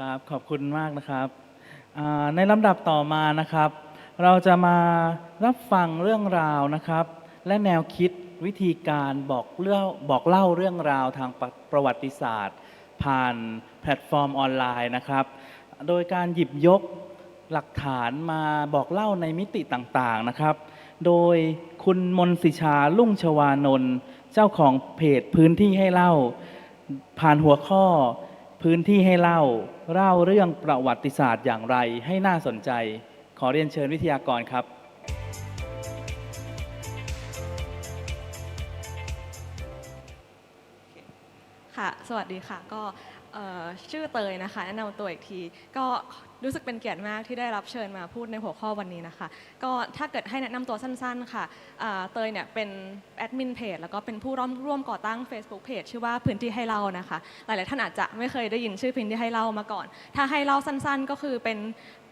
ครับ ขอบคุณมากนะครับ ในลำดับต่อมานะครับ เราจะมารับฟังเรื่องราวนะครับ และแนวคิดวิธีการบอกเรื่องบอกเล่าเรื่องราวทางประประวัติศาสตร์ ผ่านแพลตฟอร์มออนไลน์นะครับ โดยการหยิบยกหลักฐานมาบอกเล่าในมิติต่างๆนะครับ โดยคุณมนสิชาลุ่งชวานนท์เจ้าของเพจพื้นที่ให้เล่า ผ่านหัวข้อ พื้นที่ให้เล่าเล่าเรื่องประวัติศาสตร์อย่างไรให้น่าสนใจ ขอเรียนเชิญวิทยากรครับ ค่ะ สวัสดีค่ะ ก็เอ่อชื่อเตยนะคะ แนะนำตัวอีกที ก็ รู้สึกเป็นเกียรติมากที่ได้รับเชิญมาพูดในหัวข้อวันนี้นะคะ ก็ถ้าเกิดให้แนะนำตัวสั้นๆ ค่ะอ่าเตยเนี่ยเป็นแอดมินเพจแล้วก็เป็นผู้ร่วมร่วมก่อตั้ง Facebook Page ชื่อว่าพื้นที่ให้เล่านะคะ หลายๆท่านอาจจะไม่เคยได้ยินชื่อพื้นที่ให้เล่ามาก่อน ถ้าให้เล่าสั้นๆ ก็คือเป็น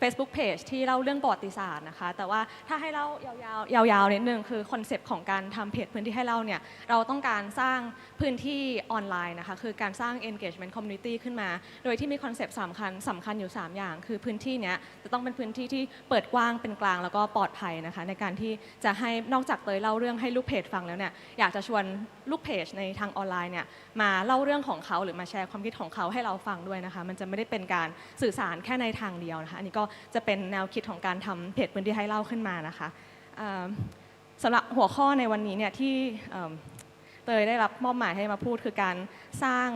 Facebook Page ที่เล่าเรื่องประวัติศาสตร์นะคะ แต่ว่าถ้าให้เล่ายาวๆยาวๆนิดนึงคือคอนเซปต์ของการทำเพจพื้นที่ให้เล่าเนี่ยเราต้องการสร้างพื้นที่ออนไลน์นะคะคือการสร้าง engagement community ขึ้นมา โดยที่มีคอนเซปต์สำคัญสำคัญอยู่ 3 อย่าง คือพื้นที่เนี้ยจะต้องเป็นพื้นที่ที่เปิดกว้างเป็นกลางแล้วก็ปลอดภัยนะคะ ในการที่จะให้นอกจากเตยเล่าเรื่องให้ลูกเพจฟังแล้วเนี่ยอยากจะชวนลูกเพจในทางออนไลน์เนี่ยมาเล่าเรื่องของเขาหรือมาแชร์ความคิดของเขาให้เราฟังด้วยนะคะ มันจะไม่ได้เป็นการสื่อสารแค่ในทางเดียวนะคะอันนี้ก็จะเป็นแนวคิดของการทำเพจพื้นที่ให้เล่าขึ้นมานะคะอ่าสำหรับหัวข้อในวันนี้เนี่ยที่เอิ่ม เตยได้รับมอบหมายให้มาพูดคือการสร้าง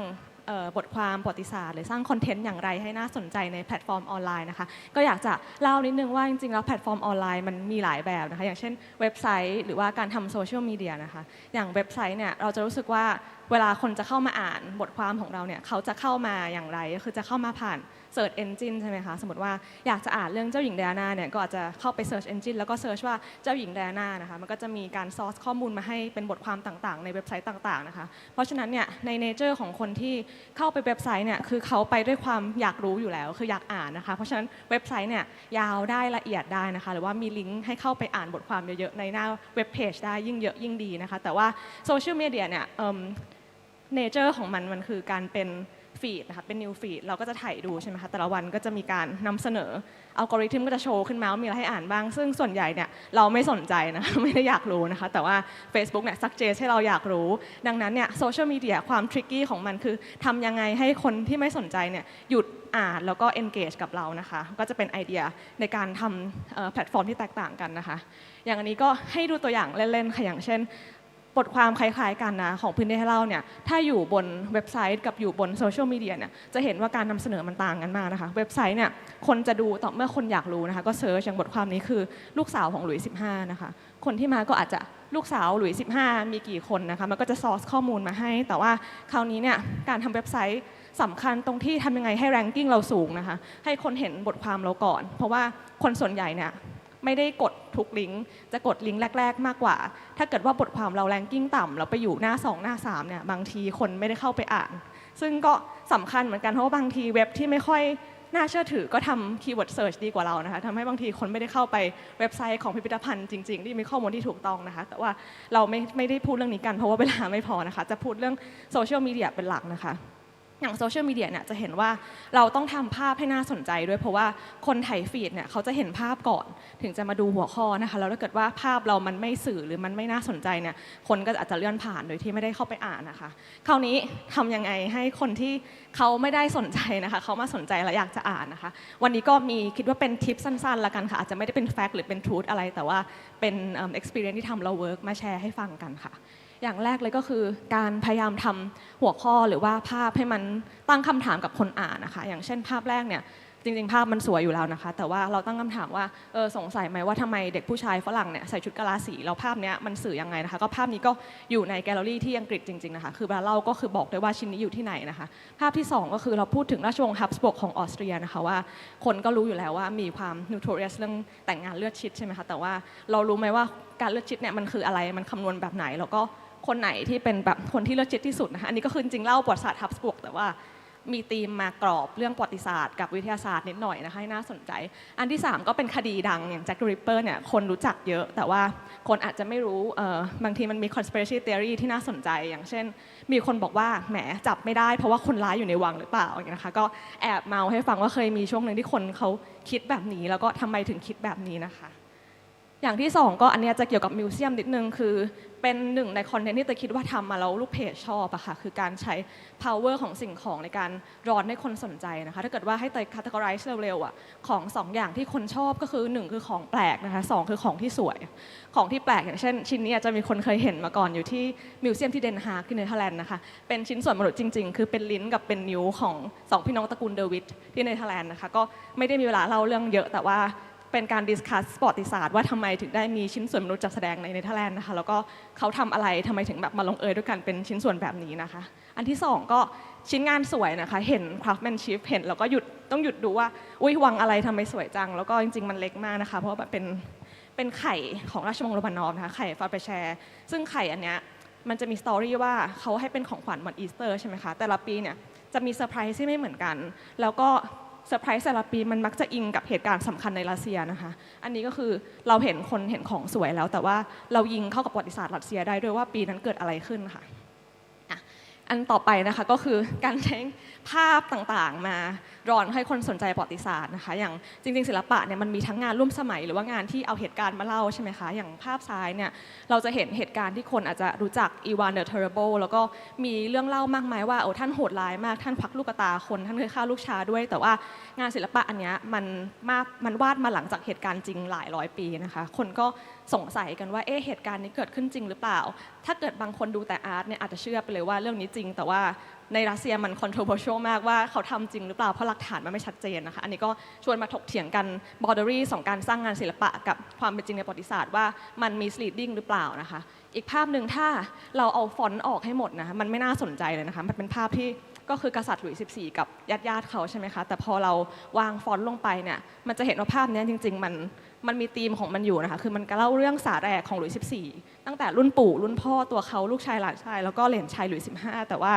บทความประวัติศาสตร์หรือสร้างคอนเทนต์อย่างไรให้น่าสนใจในแพลตฟอร์มออนไลน์นะคะก็อยากจะเล่านิดนึงว่าจริงๆแล้วแพลตฟอร์มออนไลน์มันมีหลายแบบนะคะอย่างเช่นเว็บไซต์ หรือว่าการทำโซเชียลมีเดียนะคะอย่างเว็บไซต์เนี่ยเราจะรู้สึกว่าเวลาคนจะเข้ามาอ่านบทความของเราเนี่ยเขาจะเข้ามาอย่างไรก็คือจะเข้ามาผ่าน Search Engine ใช่ไหมคะ สมมติว่าอยากจะอ่านเรื่องเจ้าหญิงไดอาน่าเนี่ยก็อาจจะเข้าไป Search Engine แล้วก็ Search ว่าเจ้าหญิงไดอาน่านะคะมันก็จะมีการซอสข้อมูลมาให้เป็นบทความต่างๆ ในเว็บไซต์ต่างๆนะคะเพราะฉะนั้นเนี่ยในเนเจอร์ของคนที่เข้าไปเว็บไซต์เนี่ยคือเขาไปด้วยความอยากรู้อยู่แล้ว คืออยากอ่านนะคะเพราะฉะนั้นเว็บไซต์เนี่ยยาวได้ละเอียดได้นะคะหรือว่ามีลิงก์ให้เข้าไปอ่านบทความเยอะๆในหน้าเว็บเพจได้ยิ่งเยอะยิ่งดีนะคะแต่ว่าโซเชียลมีเดียเนี่ย เนเจอร์ของมันมันคือการเป็นฟีดนะคะเป็นนิวฟีดเราก็จะถ่ายดูใช่ไหมคะแต่ละวันก็จะมีการนำเสนออัลกอริทึมก็จะโชว์ขึ้นมาว่ามีอะไรให้อ่านบ้าง ซึ่งส่วนใหญ่เนี่ยเราไม่สนใจนะคะไม่ได้อยากรู้นะคะ แต่ว่า Facebook เนี่ยซักเจสให้เราอยากรู้ ดังนั้นเนี่ยโซเชียลมีเดียความทริกกี้ของมันคือทำยังไงให้คนที่ไม่สนใจเนี่ยหยุดอ่านแล้วก็ engage กับเรานะคะ ก็จะเป็นไอเดียในการทำแพลตฟอร์มที่แตกต่างกันนะคะ อย่างอันนี้ก็ให้ดูตัวอย่างเล่นๆค่ะอย่างเช่น บทความคล้ายๆกันนะของพื้นที่ให้เล่าเนี่ยถ้าอยู่บนเว็บไซต์กับอยู่บนโซเชียลมีเดียเนี่ยจะเห็นว่าการนำเสนอมันต่างกันมากนะคะ เว็บไซต์เนี่ยคนจะดูต่อเมื่อคนอยากรู้นะคะ ก็เซิร์ชอย่างบทความนี้คือลูกสาวของหลุยส์15นะคะ คนที่มาก็อาจจะลูกสาวหลุยส์15มีกี่คนนะคะมันก็จะซอร์สข้อมูลมาให้ แต่ว่าคราวนี้เนี่ยการทำเว็บไซต์สำคัญตรงที่ทำยังไงให้แรงกิ้งเราสูงนะคะ ให้คนเห็นบทความเราก่อน เพราะว่าคนส่วนใหญ่เนี่ย ไม่ได้กดทุกลิงก์จะกดลิงก์แรก ๆ มากกว่า ถ้าเกิดว่าบทความเราแรงกิ้งต่ำเราไปอยู่หน้า 2 หน้า3เนี่ยบางทีคนไม่ได้เข้าไปอ่าน ซึ่งก็สำคัญเหมือนกันเพราะว่าบางทีเว็บที่ไม่ค่อยน่าเชื่อถือก็ทำคีย์เวิร์ดเซิร์ชดีกว่าเรานะคะทำให้บางทีคนไม่ได้เข้าไปเว็บไซต์ของพิพิธภัณฑ์จริงๆ ที่มีข้อมูลที่ถูกต้องนะคะ แต่ว่าเราไม่ไม่ได้พูดเรื่องนี้กันเพราะว่าเวลาไม่พอนะคะ จะพูดเรื่องโซเชียลมีเดียเป็นหลักนะคะ อย่างโซเชียลมีเดียเนี่ยจะเห็นว่าเราต้องทำภาพให้น่าสนใจด้วยเพราะว่าคนไถฟีดเนี่ยเขาจะเห็นภาพก่อนถึงจะมาดูหัวข้อนะคะแล้วถ้าเกิดว่าภาพเรามันไม่สื่อหรือมันไม่น่าสนใจเนี่ยคนก็อาจจะเลื่อนผ่านโดยที่ไม่ได้เข้าไปอ่านนะคะ คราวนี้ทำยังไงให้คนที่เขาไม่ได้สนใจนะคะเขามาสนใจและอยากจะอ่านนะคะ วันนี้ก็มีคิดว่าเป็นทิปสั้นๆละกันค่ะอาจจะไม่ได้เป็นแฟกต์หรือเป็นทรูธอะไรแต่ว่าเป็นเอ็กซ์เพรียนที่ทำเราเวิร์กมาแชร์ให้ฟังกันค่ะ อย่างแรกเลยก็คือการพยายามทำหัวข้อหรือว่าภาพให้มันตั้งคำถามกับคนอ่านนะคะ อย่างเช่นภาพแรกเนี่ยจริง ๆ ภาพมันสวยอยู่แล้วนะคะ แต่ว่าเราตั้งคำถามว่าเออสงสัยไหมว่าทำไมเด็กผู้ชายฝรั่งเนี่ยใส่ชุดกะลาสีแล้วภาพเนี้ยมันสื่อยังไงนะคะ ก็ภาพนี้ก็อยู่ในแกลเลอรี่ที่อังกฤษจริง ๆ นะคะ คือเวลาเล่าก็คือบอกได้ว่าชิ้นนี้อยู่ที่ไหนนะคะ ภาพที่สองก็คือเราพูดถึงราชวงศ์ฮับสบกของออสเตรียนะคะว่า คนก็รู้อยู่แล้วว่ามีความ notorious เรื่องแต่งงานเลือดชิดใช่ไหมคะแต่ว่าเรารู้ไหมว่าการเลือดชิดเนี่ยมันคืออะไรมันคำนวณแบบไหนแล้วก็ คนไหนที่เป็นแบบคนที่เลือกชิดที่สุดนะคะอันนี้ก็คือจริงๆเล่าประวัติศาสตร์ฮับสบวกแต่ว่ามีธีมมากรอบเรื่องประวัติศาสตร์กับวิทยาศาสตร์นิดหน่อยนะคะให้น่าสนใจ อันที่ 3 ก็เป็นคดีดังอย่างแจ็ค the Ripper เนี่ยคนรู้จักเยอะ แต่ว่าคนอาจจะไม่รู้เออบางทีมันมี conspiracy theory ที่น่าสนใจ อย่างเช่น มีคนบอกว่าแหมจับไม่ได้เพราะว่าคนร้ายอยู่ในวังหรือเปล่าอย่างเงี้ยนะคะก็แอบเมาให้ฟังว่าเคยมีช่วงหนึ่งที่คนเขาคิดแบบนี้ แล้วก็ทำไมถึงคิดแบบนี้นะคะ อย่างที่สองก็อันเนี้ยจะเกี่ยวกับมิวเซียมนิดนึง คือเป็นหนึ่งในคอนเทนต์ที่เตยคิดว่าทำมาแล้วลูกเพจชอบอะค่ะ คือการใช้ power ของสิ่งของในการร้อนให้คนสนใจนะคะ ถ้าเกิดว่าให้เตย categorize เร็วๆอะของสองอย่างที่คนชอบก็คือหนึ่งคือของแปลกนะคะสองคือของที่สวย ของที่แปลกอย่างเช่น ชิ้นนี้อาจจะมีคนเคยเห็นมาก่อนอยู่ที่มิวเซียมที่เดนฮาร์กที่เนเธอร์แลนด์นะคะ เป็นชิ้นส่วนมนุษย์จริง ๆ คือเป็นลิ้นกับเป็นนิ้วของสองพี่น้องตระกูลเดวิดที่เนเธอร์แลนด์นะคะ ก็ไม่ได้มีเวลาเล่าเรื่องเยอะแต่ว่า เป็นการดิสคัสประวัติศาสตร์ว่าทำไมถึงได้มีชิ้นส่วนมนุษย์จัดแสดงในเนเธอร์แลนด์นะคะแล้วก็เขาทำอะไรทำไมถึงแบบมาลงเอยด้วยกันเป็นชิ้นส่วนแบบนี้นะคะ อันที่สองก็ชิ้นงานสวยนะคะ เห็น craftsmanship เห็นแล้วก็หยุดต้องหยุดดูว่าอุ้ยวังอะไรทำไมสวยจัง แล้วก็จริง ๆ มันเล็กมากนะคะ เพราะว่าแบบเป็นเป็นไข่ของราชวงศ์โรมานอฟนะคะไข่ฟาเปแชร์ซึ่งไข่อันเนี้ยมันจะมีสตอรี่ว่าเขาให้เป็นของขวัญวันอีสเตอร์ใช่ไหมคะแต่ละปีเนี่ยจะมีเซอร์ไพรส์ที่ไม่เหมือนกัน แล้วก็ เซอร์ไพรส์แต่ละปีมันมักจะอิงกับเหตุการณ์สำคัญในรัสเซียนะคะ อันนี้ก็คือเราเห็นคนเห็นของสวยแล้ว แต่ว่าเรายิงเข้ากับประวัติศาสตร์รัสเซียได้ด้วยว่าปีนั้นเกิดอะไรขึ้นค่ะ อันต่อไปนะคะก็คือการใช้ภาพต่างๆ มาร้อนให้คนสนใจประวัติศาสตร์นะคะ อย่างจริงๆ ศิลปะเนี่ยมันมีทั้งงานร่วมสมัยหรือว่างานที่เอาเหตุการณ์มาเล่าใช่ไหมคะ อย่างภาพซ้ายเนี่ยเราจะเห็นเหตุการณ์ที่คนอาจจะรู้จักอีวานเดอะเทอร์เบิลแล้วก็มีเรื่องเล่ามากมายว่าโอ้ท่านโหดร้ายมากท่านควักลูกตาคนท่านเคยฆ่าลูกชาด้วย แต่ว่างานศิลปะอันเนี้ยมันมากมันวาดมาหลังจากเหตุการณ์จริงหลายร้อยปีนะคะ คนก็ สงสัยกันว่าเอ๊ะเหตุการณ์นี้เกิดขึ้นจริงหรือเปล่า ถ้าเกิดบางคนดูแต่อาร์ตเนี่ยอาจจะเชื่อไปเลยว่าเรื่องนี้จริง แต่ว่าในรัสเซียมัน controversial มากว่าเขาทำจริงหรือเปล่าเพราะหลักฐานมันไม่ชัดเจนนะคะอันนี้ก็ชวนมาถกเถียงกัน boundary ของการสร้างงานศิลปะกับความเป็นจริงในประวัติศาสตร์ว่ามัน misleading หรือเปล่านะคะ อีกภาพหนึ่งถ้าเราเอาฟอนต์ออกให้หมดนะคะมันไม่น่าสนใจเลยนะคะมันเป็นภาพที่ก็คือกษัตริย์หลุยส์14 กับญาติญาติๆเขาใช่ไหมคะ แต่พอเราวางฟอนต์ลงไปเนี่ย มันจะเห็นว่าภาพนี้จริง ๆ มัน มันมีธีมของมันอยู่นะคะ คือมันก็เล่าเรื่องสาแรกของหลุยส์14 ตั้งแต่รุ่นปู่รุ่นพ่อตัวเขาลูกชายหลานชาย แล้วก็เหลนชายหลุยส์15 แต่ว่า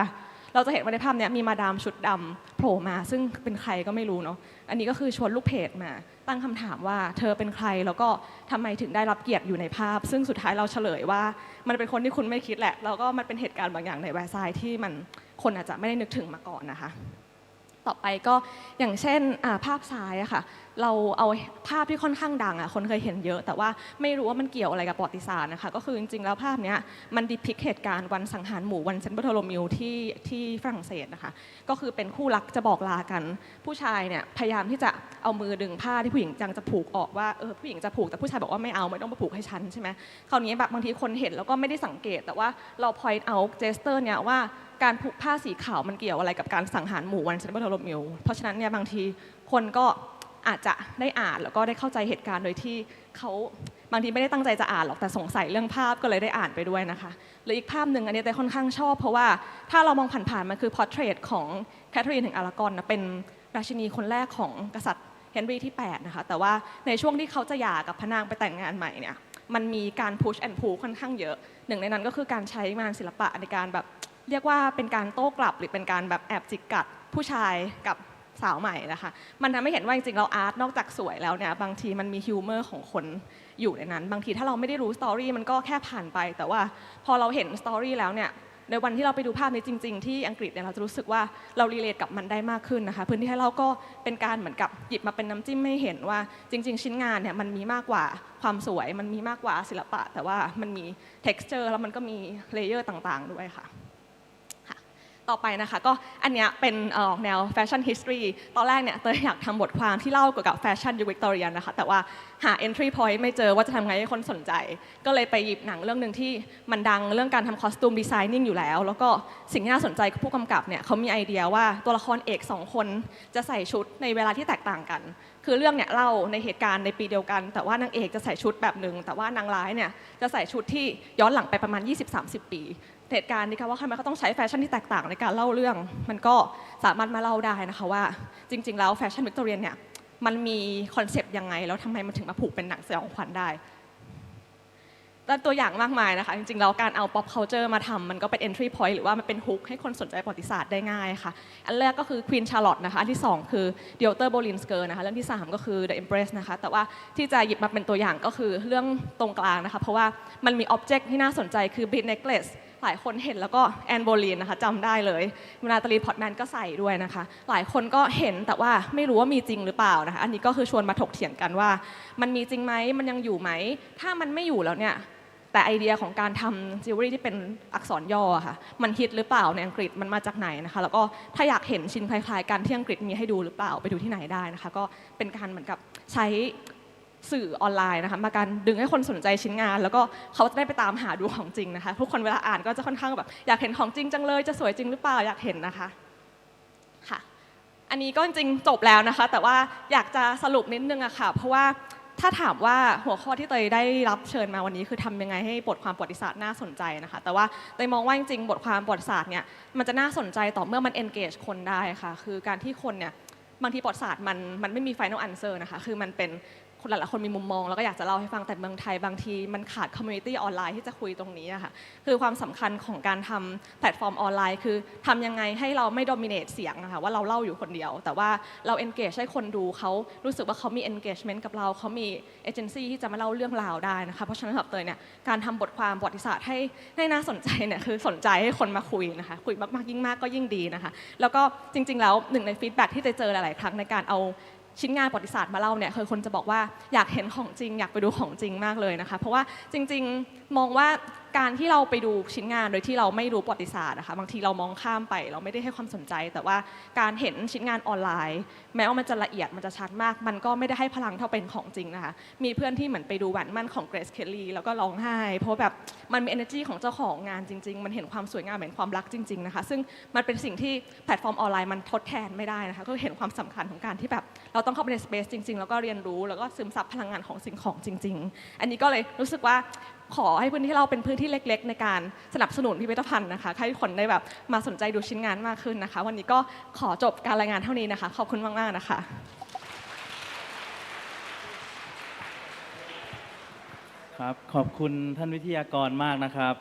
เราจะเห็นว่าในภาพนี้มีมาดามชุดดำโผล่มา ซึ่งเป็นใครก็ไม่รู้เนาะ อันนี้ก็คือชวนลูกเพจมา ตั้งคำถามว่าเธอเป็นใครแล้วก็ทำไมถึงได้รับเกียรติอยู่ในภาพ ซึ่งสุดท้ายเราเฉลยว่ามันเป็นคนที่คุณไม่คิดแหละ แล้วก็มันเป็นเหตุการณ์บางอย่างในแวร์ไซที่มันคนอาจจะไม่ได้นึกถึงมาก่อนนะคะ ต่อไปก็อย่างเช่นภาพซ้ายอะค่ะ เราเอาภาพที่ค่อนข้างดังอะคนเคยเห็นเยอะ แต่ว่าไม่รู้ว่ามันเกี่ยวอะไรกับประวัติศาสตร์นะคะก็คือจริงๆ แล้วภาพเนี้ยมันดิพิกเหตุการณ์วันสังหารหมู่วันเซนต์บาร์โทโลมิวที่ที่ฝรั่งเศสนะคะก็คือเป็นคู่รักจะบอกลากัน ผู้ชายเนี่ยพยายามที่จะเอามือดึงผ้าที่ผู้หญิงจังจะผูกออกว่าเออผู้หญิงจะผูกแต่ผู้ชายบอกว่าไม่เอาไม่ต้องมาผูกให้ฉันใช่ไหมคราวนี้แบบบางทีคนเห็นแล้วก็ไม่ได้สังเกต แต่ว่าเรา point out gesture เนี่ยว่า การผูกผ้าสีขาวมันเกี่ยวอะไรกับการสังหารหมู่วันเซนต์บาร์โทโลมิวเพราะฉะนั้นเนี่ยบางทีคนก็อาจจะได้อ่านแล้วก็ได้เข้าใจเหตุการณ์โดยที่เขาบางทีไม่ได้ตั้งใจจะอ่านหรอกแต่สงสัยเรื่องภาพก็เลยได้อ่านไปด้วยนะคะหรืออีกภาพหนึ่งอันนี้แต่ค่อนข้างชอบ เพราะว่าถ้าเรามองผ่านๆมันคือ portrait ของแคทเธอรีนแห่งอารากอนนะเป็นราชินีคนแรกของกษัตริย์เฮนรี่ที่8นะคะแต่ว่าในช่วงที่เขาจะหย่ากับพระนางไปแต่งงานใหม่เนี่ยมันมีการ push and pull ค่อนข้างเยอะหนึ่งในนั้นก็คือการใช้งานศิลปะในการแบบ เรียกว่าเป็นการโต้กลับหรือเป็นการแบบแอบจิกกัดผู้ชายกับสาวใหม่นะคะ มันทำให้เห็นว่าจริงๆเราอาร์ตนอกจากสวยแล้วเนี่ยบางทีมันมีฮิวเมอร์ของคนอยู่ในนั้น บางทีถ้าเราไม่ได้รู้สตอรี่มันก็แค่ผ่านไป แต่ว่าพอเราเห็นสตอรี่แล้วเนี่ยในวันที่เราไปดูภาพนี้จริง ๆ ที่อังกฤษเนี่ยเราจะรู้สึกว่าเรารีเลทกับมันได้มากขึ้นนะคะ พื้นที่ให้เราก็เป็นการเหมือนกับหยิบมาเป็นน้ำจิ้มให้เห็นว่า จริง ๆ ชิ้นงานเนี่ยมันมีมากกว่าความสวย มันมีมากกว่าศิลปะ แต่ว่ามันมี texture แล้วมันก็มีเลเยอร์ต่าง ๆ ด้วยค่ะ ต่อไปนะคะก็อันเนี้ยเป็นเอ่อแนวแฟชั่น history ตอนแรกเนี่ยเตยอยากทำบทความที่เล่าเกี่ยวกับแฟชั่นยุควิกตอเรียนนะคะแต่ว่าหา entry point ไม่เจอว่าจะทำไงให้คนสนใจ ก็เลยไปหยิบหนังเรื่องหนึ่งที่มันดังเรื่องการทำคอสตูมดีไซนิ่งอยู่แล้ว แล้วก็สิ่งที่น่าสนใจคือผู้กำกับเนี่ยเขามีไอเดียว่าตัวละครเอกสองคนจะใส่ชุดในเวลาที่แตกต่างกัน คือเรื่องเนี่ยเล่าในเหตุการณ์ในปีเดียวกัน แต่ว่านางเอกจะใส่ชุดแบบหนึ่งแต่ว่านางร้ายเนี่ยจะใส่ชุดที่ย้อนหลังไปประมาณ 20-30 ปี เหตุการณ์นี้ค่ะว่าทำไมเขาต้องใช้แฟชั่นที่แตกต่างในการเล่าเรื่อง มันก็สามารถมาเล่าได้นะคะว่า จริง ๆ แล้วแฟชั่นวิกตอเรียนเนี่ยมันมีคอนเซปต์ยังไง แล้วทำไมมันถึงมาผูกเป็นหนังสยองขวัญได้และตัวอย่างมากมายนะคะ จริงๆแล้วการเอา pop culture มาทำมันก็เป็น entry point หรือว่ามันเป็น hook ให้คนสนใจประวัติศาสตร์ได้ง่ายค่ะ อันแรกก็คือ Queen Charlotte นะคะ อันที่ 2 คือ d i o t e r Bolinsker นะคะ เรื่องที่ 3 ก็คือ The Empress นะคะ แต่ว่าที่จะหยิบมาเป็นตัวอย่างก็คือเรื่องตรงกลางนะคะ เพราะว่ามันมี object ที่น่าสนใจคือ bead necklace ลายคนเห็นแล้วก็แอนโบลีนนะคะจำได้เลยนาตาลีพอตแมนก็ใส่ด้วยนะคะ หลายคนก็เห็นแต่ว่าไม่รู้ว่ามีจริงหรือเปล่านะคะ อันนี้ก็คือชวนมาถกเถียงกันว่า มันมีจริงไหมมันยังอยู่ไหม ถ้ามันไม่อยู่แล้วเนี่ยแต่ไอเดียของการทำจิวเวลรี่ที่เป็นอักษรย่อค่ะ มันฮิตหรือเปล่าในอังกฤษมันมาจากไหนนะคะ แล้วก็ถ้าอยากเห็นชิ้นคล้ายๆกันที่อังกฤษมีให้ดูหรือเปล่าไปดูที่ไหนได้นะคะ ก็เป็นการเหมือนกับใช้ สื่อออนไลน์นะคะมาการดึงให้คนสนใจชิ้นงาน แล้วก็เขาจะได้ไปตามหาดูของจริงนะคะทุกคนเวลาอ่านก็จะค่อนข้างแบบอยากเห็นของจริงจังเลยจะสวยจริงหรือเปล่าอยากเห็นนะคะค่ะ อันนี้ก็จริงจบแล้วนะคะ แต่ว่าอยากจะสรุปนิดนึงอะค่ะ เพราะว่าถ้าถามว่าหัวข้อที่เตยได้รับเชิญมาวันนี้คือทำยังไงให้บทความประวัติศาสตร์น่าสนใจนะคะ แต่ว่าเตยมองว่าจริงๆบทความประวัติศาสตร์เนี่ยมันจะน่าสนใจต่อเมื่อมัน engage คนได้ค่ะ คือการที่คนเนี่ยบางทีประวัติศาสตร์มันมันไม่มี final answer นะคะ คือมันเป็น คนหลายๆคนมีมุมมอง แล้วก็อยากจะเล่าให้ฟังแต่เมืองไทยบางทีมันขาด community ออนไลน์ที่จะคุยตรงนี้อะค่ะคือความสำคัญของการทำแพลตฟอร์มออนไลน์ คือทำยังไงให้เราไม่ dominate เสียงนะคะว่าเราเล่าอยู่คนเดียว แต่ว่าเรา engage ให้คนดูเขารู้สึกว่าเขามี engagement กับเราเขามี agency ที่จะมาเล่าเรื่องราวได้นะคะเพราะฉะนั้นสำหรับเตยเนี่ยการทำบทความประวัติศาสตร์ให้ให้น่าสนใจเนี่ยคือสนใจให้คนมาคุยนะคะคุยมากๆยิ่งมากก็ยิ่งดีนะคะแล้วก็จริง ๆ แล้วหนึ่งในฟีดแบ็ที่เตยเจอหลายๆครั้งในการเอา ชิ้นงานประวัติศาสตร์มาเล่าเนี่ยคือคนจะบอกว่าอยากเห็นของจริง อยากไปดูของจริงมากเลยนะคะ เพราะว่าจริงๆ มองว่า การที่เราไปดูชิ้นงานโดยที่เราไม่รู้ประวัติศาสตร์นะคะบางทีเรามองข้ามไป เราไม่ได้ให้ความสนใจ แต่ว่าการเห็นชิ้นงานออนไลน์ แม้ว่ามันจะละเอียดมันจะชัดมาก มันก็ไม่ได้ให้พลังเท่าเป็นของจริงนะคะมีเพื่อนที่เหมือนไปดูแหวนมั่นของเกรซเคลลี่แล้วก็ร้องไห้ เพราะแบบมันมี energy ของเจ้าของงานจริง ๆ มันเห็นความสวยงามเห็นความรักจริงๆนะคะซึ่งมันเป็นสิ่งที่แพลตฟอร์มออนไลน์มันทดแทนไม่ได้นะคะก็เห็นความสำคัญของการที่แบบเราต้องเข้าไปในสเปซจริง ๆ แล้วก็เรียนรู้แล้วก็ซึมซับพลังงานของสิ่งของจริง ๆ อันนี้ก็เลยรู้สึกว่า ขอให้พื้นที่เราเป็นพื้นที่เล็ก ๆ ในการสนับสนุนพิพิธภัณฑ์นะคะให้คนได้แบบมาสนใจดูชิ้นงานมากขึ้นนะคะ วันนี้ก็ขอจบการรายงานเท่านี้นะคะ ขอบคุณมากๆนะคะครับขอบคุณท่านวิทยากรมากนะครับ